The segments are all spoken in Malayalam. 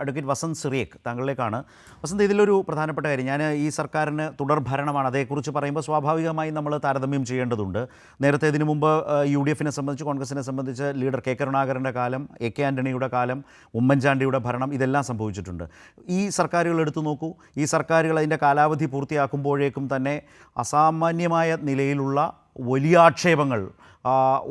അഡ്വക്കേറ്റ് വസന്ത് സിറിയക് താങ്കളിലേക്കാണ്. വസന്ത് ഇതിലൊരു പ്രധാനപ്പെട്ട കാര്യം. ഞാൻ ഈ സർക്കാരിന് തുടർ ഭരണമാണ് അതേക്കുറിച്ച് പറയുമ്പോൾ സ്വാഭാവികമായി നമ്മൾ താരതമ്യം ചെയ്യേണ്ടതുണ്ട്. നേരത്തെ ഇതിനു മുമ്പ് യു ഡി എഫിനെ സംബന്ധിച്ച് കോൺഗ്രസിനെ സംബന്ധിച്ച് ലീഡർ കെ കരുണാകരന്റെ കാലം എ കെ ആന്റണിയുടെ കാലം ഉമ്മൻചാണ്ടിയുടെ ഭരണം ഇതെല്ലാം സംഭവിച്ചിട്ടുണ്ട്. ഈ സർക്കാരുകൾ എടുത്തു നോക്കൂ. ഈ സർക്കാരുകൾ അതിന്റെ കാലാവധി പൂർത്തിയാക്കുമ്പോഴേക്കും തന്നെ അസാമാന്യമായ നിലയിലുള്ള വലിയ ആക്ഷേപങ്ങൾ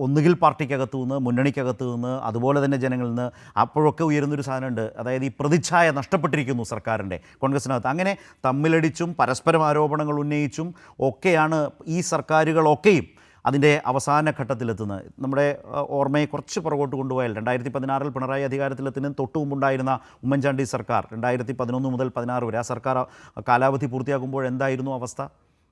ഒന്നുകിൽ പാർട്ടിക്കകത്തു നിന്ന് മുന്നണിക്കകത്തു നിന്ന് അതുപോലെ തന്നെ ജനങ്ങളിൽ നിന്ന് അപ്പോഴൊക്കെ ഉയരുന്നൊരു സാധനമുണ്ട്. അതായത് ഈ പ്രതിച്ഛായ നഷ്ടപ്പെട്ടിരിക്കുന്നു സർക്കാരിന്റെ കോൺഗ്രസിനകത്ത്. അങ്ങനെ തമ്മിലടിച്ചും പരസ്പരം ആരോപണങ്ങൾ ഉന്നയിച്ചും ഒക്കെയാണ് ഈ സർക്കാരുകളൊക്കെയും അതിന്റെ അവസാന ഘട്ടത്തിലെത്തുന്നത്. നമ്മുടെ ഓർമ്മയെ കുറച്ച് പുറകോട്ട് കൊണ്ടുപോയാൽ രണ്ടായിരത്തി പതിനാറിൽ പിണറായി അധികാരത്തിലെത്തുന്നതിന് തൊട്ടു മുമ്പുണ്ടായിരുന്ന ഉമ്മൻചാണ്ടി സർക്കാർ രണ്ടായിരത്തി പതിനൊന്ന് മുതൽ പതിനാറ് വരെ ആ സർക്കാർ കാലാവധി പൂർത്തിയാകുമ്പോൾ എന്തായിരുന്നു അവസ്ഥ?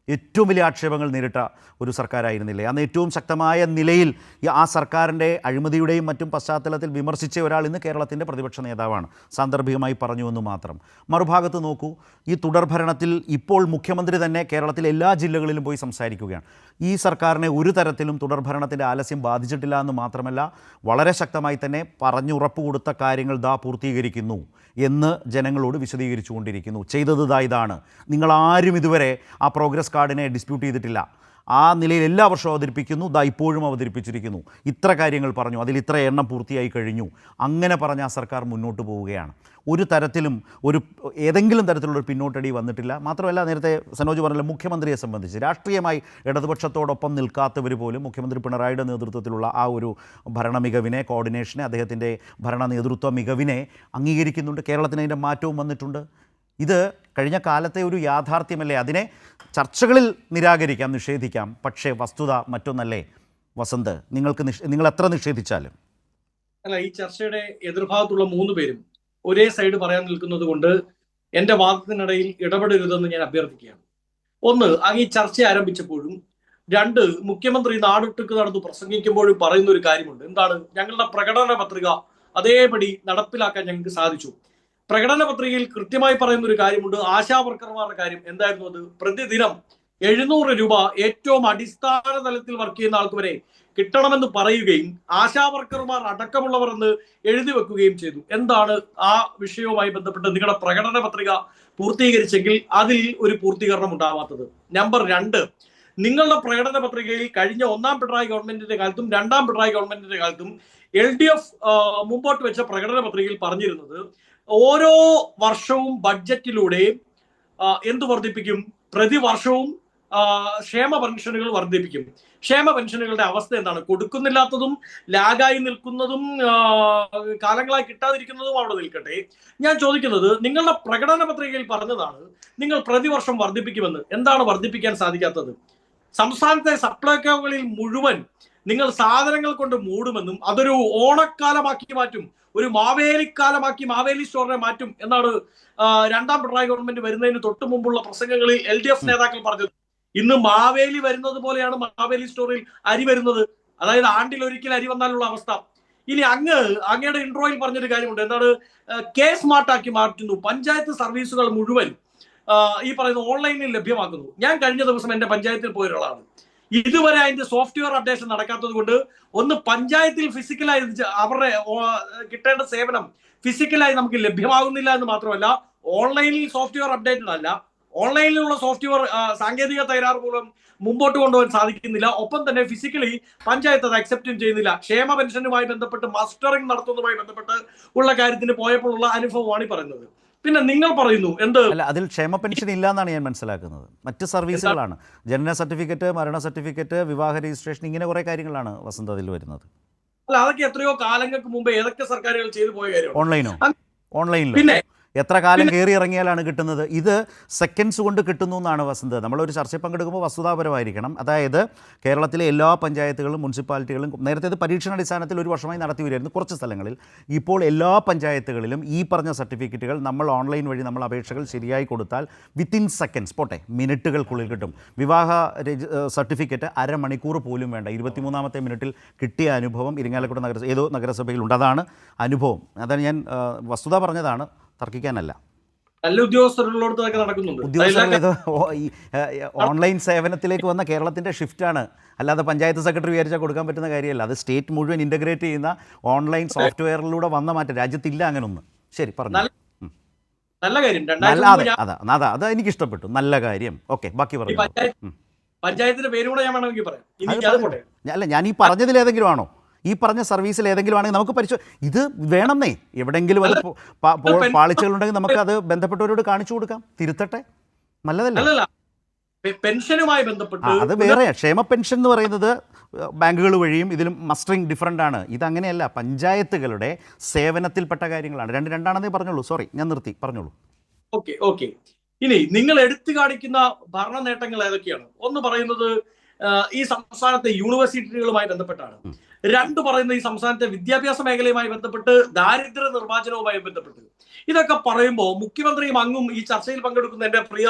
ഏറ്റവും വലിയ ആക്ഷേപങ്ങൾ നേരിട്ട ഒരു സർക്കാരായിരുന്നില്ലേ? അന്ന് ഏറ്റവും ശക്തമായ നിലയിൽ ആ സർക്കാരിന്റെ അഴിമതിയുടെയും മറ്റും പശ്ചാത്തലത്തിൽ വിമർശിച്ച ഒരാൾ ഇന്ന് കേരളത്തിന്റെ പ്രതിപക്ഷ നേതാവാണ്. സാന്ദർഭികമായി പറഞ്ഞുവെന്ന് മാത്രം. മറുഭാഗത്ത് നോക്കൂ ഈ തുടർഭരണത്തിൽ ഇപ്പോൾ മുഖ്യമന്ത്രി തന്നെ കേരളത്തിലെ എല്ലാ ജില്ലകളിലും പോയി സംസാരിക്കുകയാണ്. ഈ സർക്കാരിനെ ഒരു തരത്തിലും തുടർഭരണത്തിന്റെ ആലസ്യം ബാധിച്ചിട്ടില്ല എന്ന് മാത്രമല്ല വളരെ ശക്തമായി തന്നെ പറഞ്ഞുറപ്പ് കൊടുത്ത കാര്യങ്ങൾ ദാ പൂർത്തീകരിക്കുന്നു എന്ന് ജനങ്ങളോട് വിശദീകരിച്ചുകൊണ്ടിരിക്കുന്നു. ചെയ്തത് ഇതാണ്. നിങ്ങളാരും ഇതുവരെ ആ പ്രോഗ്രസ് കാർഡിനെ ഡിസ്പ്യൂട്ട് ചെയ്തിട്ടില്ല. ആ നിലയിൽ എല്ലാ വർഷവും അവതരിപ്പിക്കുന്നു. ദാ ഇപ്പോഴും അവതരിപ്പിച്ചിരിക്കുന്നു. ഇത്ര കാര്യങ്ങൾ പറഞ്ഞു. അതിൽ ഇത്ര എണ്ണം പൂർത്തിയായി കഴിഞ്ഞു. അങ്ങനെ പറഞ്ഞ ആ സർക്കാർ മുന്നോട്ട് പോവുകയാണ്. ഒരു തരത്തിലും ഒരു ഏതെങ്കിലും തരത്തിലുള്ളൊരു പിന്നോട്ടടി വന്നിട്ടില്ല. മാത്രമല്ല നേരത്തെ സനോജ് പറഞ്ഞ മുഖ്യമന്ത്രിയെ സംബന്ധിച്ച്. രാഷ്ട്രീയമായി ഇടതുപക്ഷത്തോടൊപ്പം നിൽക്കാത്തവർ പോലും മുഖ്യമന്ത്രി പിണറായിയുടെ നേതൃത്വത്തിലുള്ള ആ ഒരു ഭരണ മികവിനെ കോർഡിനേഷനെ അദ്ദേഹത്തിന്റെ ഭരണ നേതൃത്വ മികവിനെ അംഗീകരിക്കുന്നുണ്ട്. കേരളത്തിന് അതിന്റെ മാറ്റവും വന്നിട്ടുണ്ട്. ഇത് കഴിഞ്ഞ കാലത്തെ ഒരു യാഥാർത്ഥ്യമല്ലേ? അതിനെ ചർച്ചകളിൽ നിരാകരിക്കാം നിഷേധിക്കാം. പക്ഷേ വസ്തുത മറ്റൊന്നല്ലേ? വസന്ത് നിങ്ങൾക്ക് നിങ്ങൾ എത്ര നിഷേധിച്ചാലും. അല്ല ഈ ചർച്ചയുടെ എതിർഭാഗത്തുള്ള മൂന്ന് പേരും ഒരേ സൈഡ് പറയാൻ നിൽക്കുന്നത് കൊണ്ട് എന്റെ വാദത്തിനിടയിൽ ഇടപെടരുതെന്ന് ഞാൻ അഭ്യർത്ഥിക്കുകയാണ്. ഒന്ന് അങ്ങ് ഈ ചർച്ച ആരംഭിച്ചപ്പോഴും രണ്ട് മുഖ്യമന്ത്രി നാടൊട്ടുക്ക് നടന്ന് പ്രസംഗിക്കുമ്പോഴും പറയുന്ന ഒരു കാര്യമുണ്ട്. എന്താണ്? ഞങ്ങളുടെ പ്രകടന പത്രിക അതേപടി നടപ്പിലാക്കാൻ ഞങ്ങൾക്ക് സാധിച്ചു. പ്രകടന പത്രികയിൽ കൃത്യമായി പറയുന്ന ഒരു കാര്യമുണ്ട്. ആശാ വർക്കർമാരുടെ കാര്യം എന്തായിരുന്നു അത്? പ്രതിദിനം എഴുന്നൂറ് രൂപ ഏറ്റവും അടിസ്ഥാന തലത്തിൽ വർക്ക് ചെയ്യുന്ന ആൾക്ക് വരെ കിട്ടണമെന്ന് പറയുകയും ആശാ വർക്കർമാർ അടക്കമുള്ളവർ എന്ന് എഴുതി വെക്കുകയും ചെയ്തു. എന്താണ് ആ വിഷയവുമായി ബന്ധപ്പെട്ട് നിങ്ങളുടെ പ്രകടന പത്രിക പൂർത്തീകരിച്ചെങ്കിൽ അതിൽ ഒരു പൂർത്തീകരണം ഉണ്ടാവാത്തത്? നമ്പർ രണ്ട് നിങ്ങളുടെ പ്രകടന പത്രികയിൽ കഴിഞ്ഞ ഒന്നാം പിണറായി ഗവൺമെന്റിന്റെ കാലത്തും രണ്ടാം പിണറായി ഗവൺമെന്റിന്റെ കാലത്തും എൽ ഡി എഫ് മുമ്പോട്ട് വെച്ച പ്രകടന പത്രികയിൽ പറഞ്ഞിരുന്നത് ഓരോ വർഷവും ബഡ്ജറ്റിലൂടെ എന്തു വർദ്ധിപ്പിക്കും? പ്രതിവർഷവും ക്ഷേമ പെൻഷനുകൾ വർദ്ധിപ്പിക്കും. ക്ഷേമ പെൻഷനുകളുടെ അവസ്ഥ എന്താണ്? കൊടുക്കുന്നില്ലാത്തതും ലാഗായി നിൽക്കുന്നതും കാലങ്ങളായി കിട്ടാതിരിക്കുന്നതും അവിടെ നിൽക്കട്ടെ. ഞാൻ ചോദിക്കുന്നത് നിങ്ങളുടെ പ്രകടന പത്രികയിൽ പറഞ്ഞതാണ് നിങ്ങൾ പ്രതിവർഷം വർദ്ധിപ്പിക്കുമെന്ന്. എന്താണ് വർദ്ധിപ്പിക്കാൻ സാധിക്കാത്തത്? സംസ്ഥാനത്തെ സപ്ലൈകോകളിൽ മുഴുവൻ നിങ്ങൾ സാധനങ്ങൾ കൊണ്ട് മൂടുമെന്നും അതൊരു ഓണക്കാലമാക്കി മാറ്റും. ഒരു മാവേലിക്കാലമാക്കി മാവേലി സ്റ്റോറിനെ മാറ്റും എന്നാണ് രണ്ടാം പിണറായി ഗവൺമെന്റ് വരുന്നതിന് തൊട്ടു മുമ്പുള്ള പ്രസംഗങ്ങളിൽ എൽ ഡി എഫ് നേതാക്കൾ പറഞ്ഞത്. ഇന്ന് മാവേലി വരുന്നത് പോലെയാണ് മാവേലി സ്റ്റോറിൽ അരി വരുന്നത്. അതായത് ആണ്ടിൽ ഒരിക്കൽ അരി വന്നാലുള്ള അവസ്ഥ. ഇനി അങ്ങ് അങ്ങയുടെ ഇൻട്രോയിൽ പറഞ്ഞൊരു കാര്യമുണ്ട്. എന്താണ് കെ സ്മാർട്ടാക്കി മാറ്റുന്നു. പഞ്ചായത്ത് സർവീസുകൾ മുഴുവൻ ഈ പറയുന്ന ഓൺലൈനിൽ ലഭ്യമാക്കുന്നു. ഞാൻ കഴിഞ്ഞ ദിവസം എന്റെ പഞ്ചായത്തിൽ പോയ ഒരാളാണ് ഇതുവരെ അതിന്റെ സോഫ്റ്റ്വെയർ അപ്ഡേഷൻ നടക്കാത്തത് കൊണ്ട് ഒന്ന് പഞ്ചായത്തിൽ ഫിസിക്കലായി അവരുടെ കിട്ടേണ്ട സേവനം ഫിസിക്കലായി നമുക്ക് ലഭ്യമാകുന്നില്ല എന്ന് മാത്രമല്ല ഓൺലൈനിൽ സോഫ്റ്റ്വെയർ അപ്ഡേറ്റഡ് അല്ല ഓൺലൈനിലുള്ള സോഫ്റ്റ്വെയർ സാങ്കേതിക തകരാറ് മൂലം മുമ്പോട്ട് കൊണ്ടുപോകാൻ സാധിക്കുന്നില്ല. ഒപ്പം തന്നെ ഫിസിക്കലി പഞ്ചായത്ത് അത് അക്സെപ്റ്റും ചെയ്യുന്നില്ല. ക്ഷേമ പെൻഷനുമായി ബന്ധപ്പെട്ട് മസ്റ്ററിംഗ് നടത്തുന്നതുമായി ബന്ധപ്പെട്ട് ഉള്ള കാര്യത്തിന് പോയപ്പോഴുള്ള അനുഭവമാണ് ഈ പറയുന്നത്. പിന്നെ നിങ്ങൾ പറയുന്നു എന്ത്? അല്ല അതിൽ ക്ഷേമ പെൻഷൻ ഇല്ല എന്നാണ് ഞാൻ മനസ്സിലാക്കുന്നത്. മറ്റ് സർവീസുകളാണ്. ജനന സർട്ടിഫിക്കറ്റ് മരണ സർട്ടിഫിക്കറ്റ് വിവാഹ രജിസ്ട്രേഷൻ ഇങ്ങനെ കുറേ കാര്യങ്ങളാണ് വസന്ത അതിൽ വരുന്നത്. അല്ല അതൊക്കെ എത്രയോ കാലങ്ങൾക്ക് മുമ്പ് ഏതൊക്കെ സർക്കാരുകൾ ചെയ്തു പോയ കാര്യമാണ്. ഓൺലൈനോ? ഓൺലൈനിൽ ഓൺലൈനിലോ? പിന്നെ എത്ര കാലം കയറി ഇറങ്ങിയാലാണ് കിട്ടുന്നത്? ഇത് സെക്കൻഡ്സ് കൊണ്ട് കിട്ടുന്നു എന്നാണ് വസന്ത്. നമ്മളൊരു ചർച്ചയിൽ പങ്കെടുക്കുമ്പോൾ വസ്തുതാപരമായിരിക്കണം. അതായത് കേരളത്തിലെ എല്ലാ പഞ്ചായത്തുകളും മുനിസിപ്പാലിറ്റികളും നേരത്തെ ഇത് പരീക്ഷണാടിസ്ഥാനത്തിൽ ഒരു വർഷമായി നടത്തി വരുമായിരുന്നു കുറച്ച് സ്ഥലങ്ങളിൽ. ഇപ്പോൾ എല്ലാ പഞ്ചായത്തുകളിലും ഈ പറഞ്ഞ സർട്ടിഫിക്കറ്റുകൾ നമ്മൾ ഓൺലൈൻ വഴി നമ്മൾ അപേക്ഷകൾ ശരിയായി കൊടുത്താൽ വിത്തിൻ സെക്കൻഡ്സ് പോട്ടെ മിനിറ്റുകൾക്കുള്ളിൽ കിട്ടും. വിവാഹ സർട്ടിഫിക്കറ്റ് അരമണിക്കൂർ പോലും വേണ്ട. ഇരുപത്തിമൂന്നാമത്തെ മിനിറ്റിൽ കിട്ടിയ അനുഭവം ഇരിങ്ങാലക്കുട നഗരസഭ ഏതോ നഗരസഭയിലുണ്ട്. അതാണ് അനുഭവം. അതാണ് ഞാൻ വസ്തുത പറഞ്ഞതാണ്. തർക്കിക്കാനല്ല. നല്ല നടക്കുന്നുണ്ട്. ഓൺലൈൻ സേവനത്തിലേക്ക് വന്ന കേരളത്തിന്റെ ആണ് അല്ലാതെ പഞ്ചായത്ത് സെക്രട്ടറി വിചാരിച്ചാൽ കൊടുക്കാൻ പറ്റുന്ന കാര്യമല്ല. അത് സ്റ്റേറ്റ് മുഴുവൻ ഇന്റഗ്രേറ്റ് ചെയ്യുന്ന ഓൺലൈൻ സോഫ്റ്റ്വെയറിലൂടെ വന്ന മാറ്റം രാജ്യത്തില്ല അങ്ങനൊന്ന്. ശരി പറഞ്ഞു. നല്ല- കാര്യം. നല്ല അതെ അതാ അതാ അത് എനിക്ക് ഇഷ്ടപ്പെട്ടു നല്ല കാര്യം. ഓക്കെ ബാക്കി പറഞ്ഞു. പഞ്ചായത്തിന്റെ പേര് കൂടെ ഞാൻ വേണമെങ്കിൽ പറയാം. അല്ല ഞാൻ ഈ പറഞ്ഞതിൽ ഏതെങ്കിലും ആണോ? ഈ പറഞ്ഞ സർവീസിൽ ഏതെങ്കിലും ആണെങ്കിൽ നമുക്ക് പരിശോ ഇത് വേണമെന്നേ. എവിടെയെങ്കിലും അത് പാളിച്ചകൾ ഉണ്ടെങ്കിൽ പാളിച്ചകളുണ്ടെങ്കിൽ നമുക്ക് അത് ബന്ധപ്പെട്ടവരോട് കാണിച്ചു കൊടുക്കാം. തിരുത്തട്ടെ. നല്ലതല്ലേ? പെൻഷനുമായി ബന്ധപ്പെട്ട് അത് വേറെ. ക്ഷേമ പെൻഷൻ എന്ന് പറയുന്നത് ബാങ്കുകൾ വഴിയും ഇതിലും മസ്റ്ററിങ് ഡിഫറന്റ് ആണ്. ഇതങ്ങനെയല്ല. പഞ്ചായത്തുകളുടെ സേവനത്തിൽപ്പെട്ട കാര്യങ്ങളാണ്. രണ്ട് രണ്ടാണെന്നേ പറഞ്ഞോളൂ സോറി ഞാൻ നിർത്തി. പറഞ്ഞോളൂ ഓക്കെ ഓക്കെ. ഇനി നിങ്ങൾ എടുത്തു കാണിക്കുന്ന ഭരണ നേട്ടങ്ങൾ ഏതൊക്കെയാണ്? ഒന്ന് പറയുന്നത് ഈ സംസ്ഥാനത്തെ യൂണിവേഴ്സിറ്റികളുമായി ബന്ധപ്പെട്ടാണ്. രണ്ട് പറയുന്ന ഈ സംസ്ഥാനത്തെ വിദ്യാഭ്യാസ മേഖലയുമായി ബന്ധപ്പെട്ട് ദാരിദ്ര്യ നിർമ്മാർജനവുമായി ബന്ധപ്പെട്ട്. ഇതൊക്കെ പറയുമ്പോൾ മുഖ്യമന്ത്രിയും അങ്ങും ഈ ചർച്ചയിൽ പങ്കെടുക്കുന്ന എന്റെ പ്രിയ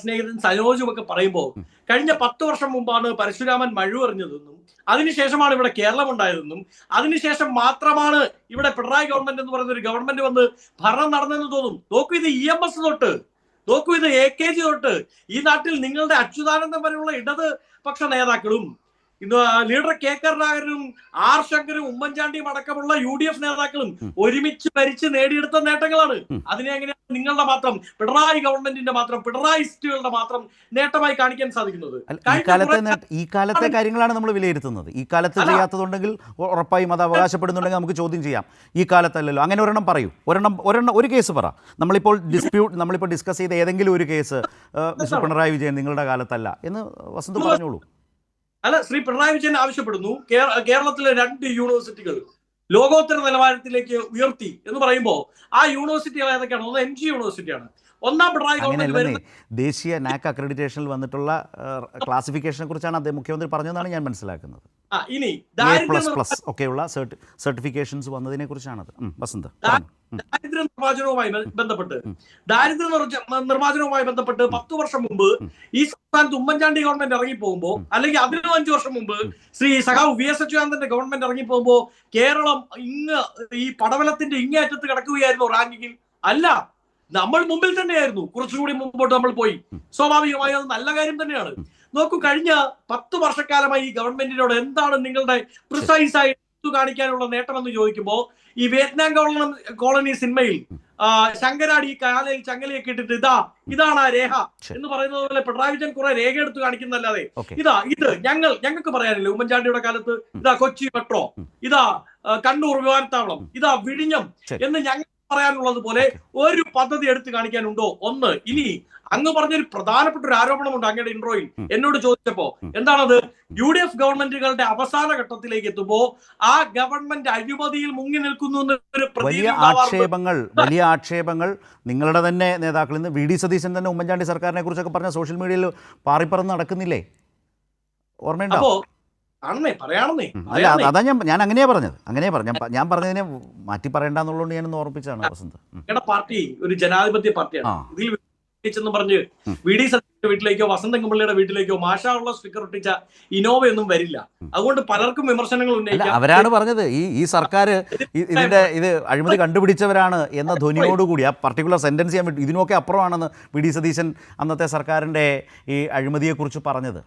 സ്നേഹിതൻ സനോജും ഒക്കെ പറയുമ്പോൾ കഴിഞ്ഞ പത്ത് വർഷം മുമ്പാണ് പരശുരാമൻ മഴുവെറിഞ്ഞതെന്നും അതിനുശേഷമാണ് ഇവിടെ കേരളം ഉണ്ടായതെന്നും അതിനുശേഷം മാത്രമാണ് ഇവിടെ പിണറായി ഗവൺമെന്റ് എന്ന് പറയുന്ന ഒരു ഗവൺമെന്റ് വന്ന് ഭരണം നടന്നെന്ന് തോന്നും. നോക്കൂ ഇത് ഇ എം എസ് തൊട്ട് നോക്കൂ ഇത് എ കെ ജി തൊട്ട്. ഈ നാട്ടിൽ നിങ്ങളുടെ അച്യുതാനന്ദം വരെയുള്ള ഇടത് പക്ഷ നേതാക്കളും ഇന്ന് ലീഡർ കെ കരുണാകരനും ആർ ശങ്കരും ഉമ്മൻചാണ്ടിയും അടക്കമുള്ള യു ഡി എഫ് നേതാക്കളും ഒരുമിച്ച് ഭരിച്ച് നേടിയെടുത്ത നേട്ടങ്ങളാണ്. അതിനെ എങ്ങനെയാണ് നിങ്ങളുടെ മാത്രം പിണറായി ഗവൺമെന്റിന്റെ മാത്രം പിണറായിസ്റ്റുകളുടെ മാത്രം നേട്ടമായി കാണിക്കാൻ സാധിക്കുന്നത്? ഈ കാലത്തെ ഈ കാലത്തെ കാര്യങ്ങളാണ് നമ്മൾ വിലയിരുത്തുന്നത്. ഈ കാലത്ത്. ചെയ്യാത്തതുണ്ടെങ്കിൽ ഉറപ്പായും അത് അവകാശപ്പെടുന്നുണ്ടെങ്കിൽ നമുക്ക് ചോദ്യം ചെയ്യാം. ഈ കാലത്തല്ലല്ലോ. അങ്ങനെ ഒരെണ്ണം പറയൂ. ഒരെണ്ണം ഒരെണ്ണം ഒരു കേസ് പറ. നമ്മളിപ്പോൾ ഡിസ്പ്യൂട്ട് നമ്മളിപ്പോൾ ഡിസ്കസ് ചെയ്ത ഏതെങ്കിലും ഒരു കേസ് മിസ്റ്റർ പിണറായി വിജയൻ നിങ്ങളുടെ കാലത്തല്ല എന്ന് വസന്ത് പറഞ്ഞോളൂ. അല്ല ശ്രീ പിണറായി വിജയൻ ആവശ്യപ്പെടുന്നു. കേരളത്തിലെ രണ്ട് യൂണിവേഴ്സിറ്റികൾ ലോകോത്തര നിലവാരത്തിലേക്ക് ഉയർത്തി എന്ന് പറയുമ്പോൾ ആ യൂണിവേഴ്സിറ്റികൾ ഏതൊക്കെയാണ് ഒന്ന് എം ജി യൂണിവേഴ്സിറ്റിയാണ്. ഒന്നാം പിണറായി ഗവൺമെന്റ് ദേശീയ നാക് അക്രഡിറ്റേഷനിൽ വന്നിട്ടുള്ള ക്ലാസിഫിക്കേഷനെ കുറിച്ചാണ് അദ്ദേഹം മുഖ്യമന്ത്രി പറഞ്ഞതെന്നാണ് ഞാൻ മനസ്സിലാക്കുന്നത്. ഇനി പ്ലസ് പ്ലസ് ഒക്കെയുള്ള സർട്ടിഫിക്കേഷൻസ് വന്നതിനെ കുറിച്ചാണത്. വസന്ത് ദാരിദ്ര്യ നിർമ്മാർജനവുമായി ബന്ധപ്പെട്ട്. ദാരിദ്ര്യ നിർവാചനവുമായി നിർമ്മാർജനവുമായി ബന്ധപ്പെട്ട് പത്ത് വർഷം മുമ്പ്. ഈ സംസ്ഥാനത്ത് ഉമ്മൻചാണ്ടി ഗവൺമെന്റ് ഇറങ്ങി പോകുമ്പോ അല്ലെങ്കിൽ അതിനും അഞ്ചു വർഷം മുമ്പ് ശ്രീ സഖാവ് വി എസ് അച്യുതാനന്ദന്റെ ഗവൺമെന്റ് ഇറങ്ങി പോകുമ്പോ കേരളം ഇങ്ങ് ഈ പടവലത്തിന്റെ ഇങ്ങേയറ്റത്ത് കിടക്കുകയായിരുന്നു റാങ്കിങ്ങിൽ. അല്ല നമ്മൾ മുമ്പിൽ തന്നെയായിരുന്നു. കുറച്ചുകൂടി മുമ്പോട്ട് നമ്മൾ പോയി. സ്വാഭാവികമായി അത് നല്ല കാര്യം തന്നെയാണ്. നോക്കൂ കഴിഞ്ഞ പത്ത് വർഷക്കാലമായി ഈ ഗവൺമെന്റിനോട് എന്താണ് നിങ്ങളുടെ പ്രിസൈസ് ആയി എടുത്തു കാണിക്കാനുള്ള നേട്ടമെന്ന് ചോദിക്കുമ്പോൾ ഈ വിയറ്റ്നാം കോളനി കോളനി സിനിമയിൽ ശങ്കരാടി കാലയിൽ ചങ്ങലയൊക്കെ ഇട്ടിട്ട് ഇതാ ഇതാണ് ആ രേഖ എന്ന് പറയുന്നത് പോലെ പിണറായി വിജയൻ കുറെ രേഖ എടുത്ത് കാണിക്കുന്നല്ലാതെ ഇതാ ഇത് ഞങ്ങൾ ഞങ്ങൾക്ക് പറയാനില്ല ഉമ്മൻചാണ്ടിയുടെ കാലത്ത് ഇതാ കൊച്ചി മെട്രോ ഇതാ കണ്ണൂർ വിമാനത്താവളം ഇതാ വിഴിഞ്ഞം എന്ന് ഞങ്ങൾ പറയാനുള്ളത് പോലെ ഒരു പദ്ധതി എടുത്തു കാണിക്കാനുണ്ടോ? ഒന്ന് ഇനി അങ്ങ് പറഞ്ഞൊരു പ്രധാനപ്പെട്ട ഒരു ആരോപണമുണ്ട് അങ്ങയുടെ ഇൻട്രോയിൽ. എന്നോട് ചോദിച്ചപ്പോ. എന്താണത്? യു ഡി എഫ് ഗവൺമെന്റുകളുടെ അവസാന ഘട്ടത്തിലേക്ക് എത്തുമ്പോ ആ ഗവൺമെന്റ് അഴിമതിയിൽ മുങ്ങി നിൽക്കുന്നു വലിയ ആക്ഷേപങ്ങൾ വലിയ ആക്ഷേപങ്ങൾ നിങ്ങളുടെ തന്നെ നേതാക്കളിൽ നിന്ന് വി ഡി സതീശൻ തന്നെ ഉമ്മൻചാണ്ടി സർക്കാരിനെ കുറിച്ചൊക്കെ പറഞ്ഞ സോഷ്യൽ മീഡിയയിൽ പാറിപ്പറന്ന് നടക്കുന്നില്ലേ? ഓർമ്മയുണ്ടോ? ആണെന്നേ പറയാണെന്നേ അല്ല അതാ ഞാൻ ഞാൻ അങ്ങനെയാ പറഞ്ഞത്. അങ്ങനെയാ പറഞ്ഞു ഞാൻ പറഞ്ഞതിനെ മാറ്റി പറയണ്ടെന്നുള്ളതുകൊണ്ട് ഞാനൊന്ന് ഓർപ്പിച്ചാണ് വസന്ത്. ഞങ്ങളുടെ പാർട്ടി ഒരു ജനാധിപത്യ പാർട്ടിയാണ്. ഇതിൽ എന്ന് പറഞ്ഞ്. വി ഡി വീട്ടിലേക്കോ വസന്തകുമ്പള്ളിയുടെ വീട്ടിലേക്കോ മാഷാള്ള സ്റ്റിക്കർ ഒട്ടിച്ച ഇനോവയൊന്നും വരില്ല. അതുകൊണ്ട് പലർക്കും വിമർശനങ്ങൾ ഉന്നയിക്കാം. അവരാണ് പറഞ്ഞത്. ഈ ഈ സർക്കാർ ഇതിന്റെ ഇത് അഴിമതി കണ്ടുപിടിച്ചവരാണ് എന്ന ധ്വനിയോടുകൂടി ആ പർട്ടിക്കുലർ സെന്റൻസ് ചെയ്യാൻ ഇതിനൊക്കെ അപ്പുറമാണെന്ന് വി ഡി സതീശൻ അന്നത്തെ സർക്കാരിന്റെ ഈ അഴിമതിയെക്കുറിച്ച് പറഞ്ഞത്.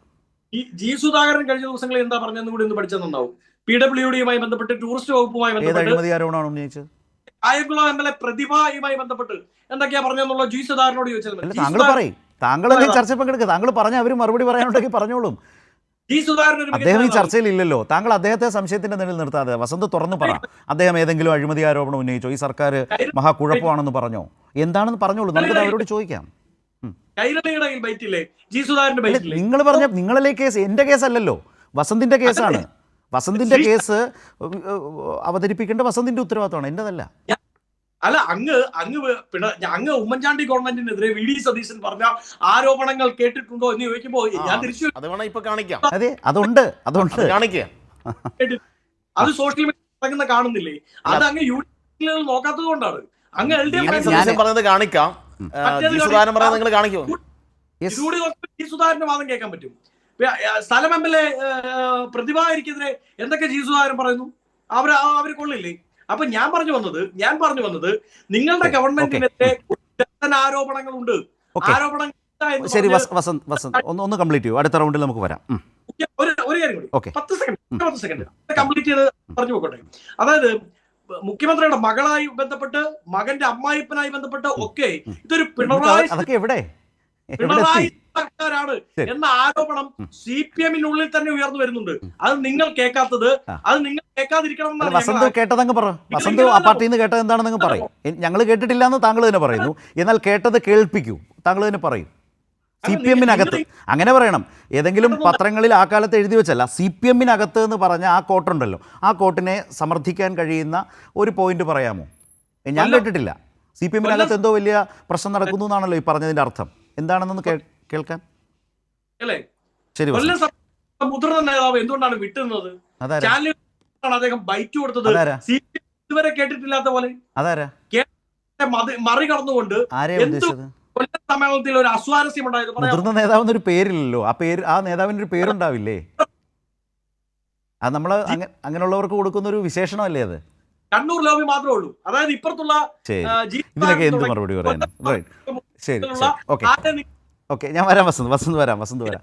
ഈ ജി സുധാകരൻ കഴിഞ്ഞ ദിവസങ്ങളിൽ എന്താ പറഞ്ഞതെന്ന് കൂടി ഒന്ന് പഠിച്ചെന്നുണ്ടാവും പി ഡബ്ല്യു ഡിയുമായി ബന്ധപ്പെട്ട് ടൂറിസ്റ്റ് വകുപ്പുമായി ബന്ധപ്പെട്ട് കായംകുളം എം എൽ എ പ്രതിഭയുമായി ബന്ധപ്പെട്ട് എന്തൊക്കെയാ പറഞ്ഞെന്നുള്ള ജി സുധാകരനോട് ജി താങ്കൾ പറയും. താങ്കളല്ലേ ചർച്ച പങ്കെടുക്കുക താങ്കൾ പറഞ്ഞ അവർ മറുപടി പറയാനുണ്ടെങ്കിൽ പറഞ്ഞോളും. അദ്ദേഹം ഈ. ചർച്ചയിൽ ഇല്ലല്ലോ താങ്കൾ അദ്ദേഹത്തെ സംശയത്തിന്റെ നിഴൽ നിർത്താതെ വസന്ത് തുറന്നു പറ. അദ്ദേഹം ഏതെങ്കിലും അഴിമതി ആരോപണം ഉന്നയിച്ചോ? ഈ സർക്കാർ മഹാകുഴപ്പമാണെന്ന് പറഞ്ഞോ? എന്താണെന്ന് പറഞ്ഞോളൂ. നമുക്ക് അവരോട് ചോദിക്കാം. കൈരളിയുടെ കയ്യിൽ ബൈറ്റില്ലേ? ജി സുധാകരന്റെ ബൈറ്റില്ലേ? നിങ്ങൾ പറഞ്ഞ നിങ്ങളിലെ കേസ്? എന്റെ കേസല്ലല്ലോ. വസന്തിന്റെ കേസാണ്. വസന്തിന്റെ കേസ് അവതരിപ്പിക്കേണ്ട വസന്തിന്റെ ഉത്തരവാദിത്തമാണ്. എന്റെതല്ല. അല്ല അങ്ങ് അങ്ങ് പിണ അങ്ങ് ഉമ്മൻചാണ്ടി ഗവൺമെന്റിനെതിരെ വി ഡി സതീശൻ പറഞ്ഞ ആരോപണങ്ങൾ കേട്ടിട്ടുണ്ടോ എന്ന് ചോദിക്കുമ്പോ ഞാൻ തിരിച്ചു അത് വേണം ഇപ്പൊ കാണിക്കാം. അതെ അതുണ്ട് അതുണ്ട്. അത് അത് സോഷ്യൽ മീഡിയ കാണുന്നില്ലേ? അത് അങ്ങ് യു ഡി നോക്കാത്തത് കൊണ്ടാണ്. അങ്ങ് എൽ ഡി എഫ് പറയുന്നത് കാണിക്കാം. ജി സുധാകരൻ പറയുന്നത് നിങ്ങൾ കാണിക്കോ. ഇതുകൂടി ജി സുധാകരന്റെ വാദം കേൾക്കാൻ പറ്റും. സ്ഥലം എം എൽ എ പ്രതിഭാരിക്കെതിരെ എന്തൊക്കെ ജി സുധാകരൻ പറയുന്നു അവർ അവർ കൊള്ളില്ലേ? അപ്പൊ ഞാൻ പറഞ്ഞു വന്നത് ഞാൻ പറഞ്ഞു വന്നത് നിങ്ങളുടെ ഗവൺമെന്റിനെതിരെ ആരോപണങ്ങളുണ്ട്. ആരോപണങ്ങൾ ശരി വസ- വസന്ത് വസന്ത് ഒന്ന് ഒന്ന് കംപ്ലീറ്റ് ചെയ്യൂ. അടുത്ത റൗണ്ടിൽ നമുക്ക് വരാം. ഒരു ഒരു കാര്യം കൂടി. പത്ത് സെക്കൻഡ് പത്ത് സെക്കൻഡ് കംപ്ലീറ്റ് ചെയ്ത് പറഞ്ഞു പോയിക്കോട്ടെ. അതായത് മുഖ്യമന്ത്രിയുടെ മകളായി ബന്ധപ്പെട്ട് മകന്റെ അമ്മായിപ്പനായി ബന്ധപ്പെട്ട് ഒക്കെ ഇതൊരു പിണറായി അതൊക്കെ എവിടെ? പിണറായി സർക്കാരാണ് എന്ന ആരോപണം സി പി എമ്മിനുള്ളിൽ തന്നെ ഉയർന്നു വരുന്നുണ്ട്. അത് നിങ്ങൾ കേൾക്കാത്തത് അത് നിങ്ങൾ കേൾക്കാതിരിക്കണം വസന്ത് കേട്ടതങ്ങ് പറ. വസന്ത് ആ. പാർട്ടിയിൽ നിന്ന് കേട്ടത് എന്താണെന്ന് പറയും. ഞങ്ങൾ കേട്ടിട്ടില്ല എന്ന് താങ്കൾ തന്നെ പറയുന്നു. എന്നാൽ കേട്ടത് കേൾപ്പിക്കൂ. താങ്കൾ തന്നെ പറയും. സി പി എമ്മിനകത്ത് അങ്ങനെ പറയണം. ഏതെങ്കിലും പത്രങ്ങളിൽ ആ കാലത്ത് എഴുതി വെച്ചല്ല സി പി എമ്മിനകത്ത് എന്ന് പറഞ്ഞ ആ കോട്ടുണ്ടല്ലോ. ആ കോട്ടിനെ സമർത്ഥിക്കാൻ കഴിയുന്ന ഒരു പോയിന്റ് പറയാമോ? ഞാൻ കേട്ടിട്ടില്ല. സി പി എമ്മിനകത്ത് എന്തോ വലിയ പ്രശ്നം നടക്കുന്നു എന്നാണല്ലോ ഈ പറഞ്ഞതിന്റെ അർത്ഥം. എന്താണെന്നൊന്ന് കേൾക്കാൻ? ശരി മുതിർന്ന നേതാവ് എന്തുകൊണ്ടാണ് വിട്ടുന്നത്? അദ്ദേഹം ബൈറ്റ് കൊടുത്തത്. സി ഇതുവരെ കേട്ടിട്ടില്ലാത്ത പോലെ. മറികടന്നുകൊണ്ട് ആരെയാ ഉദ്ദേശിച്ചത്? സമ്മേളനത്തിൽ ഒരു അസ്വാരസ്യം ഉണ്ടായത് മുതിർന്ന നേതാവിന് ഒരു പേരില്ലല്ലോ. ആ പേര് ആ നേതാവിന് ഒരു പേരുണ്ടാവില്ലേ? അത് നമ്മൾ അങ്ങനെയുള്ളവർക്ക് കൊടുക്കുന്ന ഒരു വിശേഷണമല്ലേ അത്? കണ്ണൂർ ലോബി മാത്രമേ ഉള്ളൂ. അതായത് ഇപ്പുറത്തുള്ള ഇതിനൊക്കെ എന്ത് മറുപടി ശരി കൊല്ലത്തുള്ള ഓക്കെ ഓക്കെ ഞാൻ വരാം വസന്ത് വസന്ത് വരാം വസന്ത് വരാം.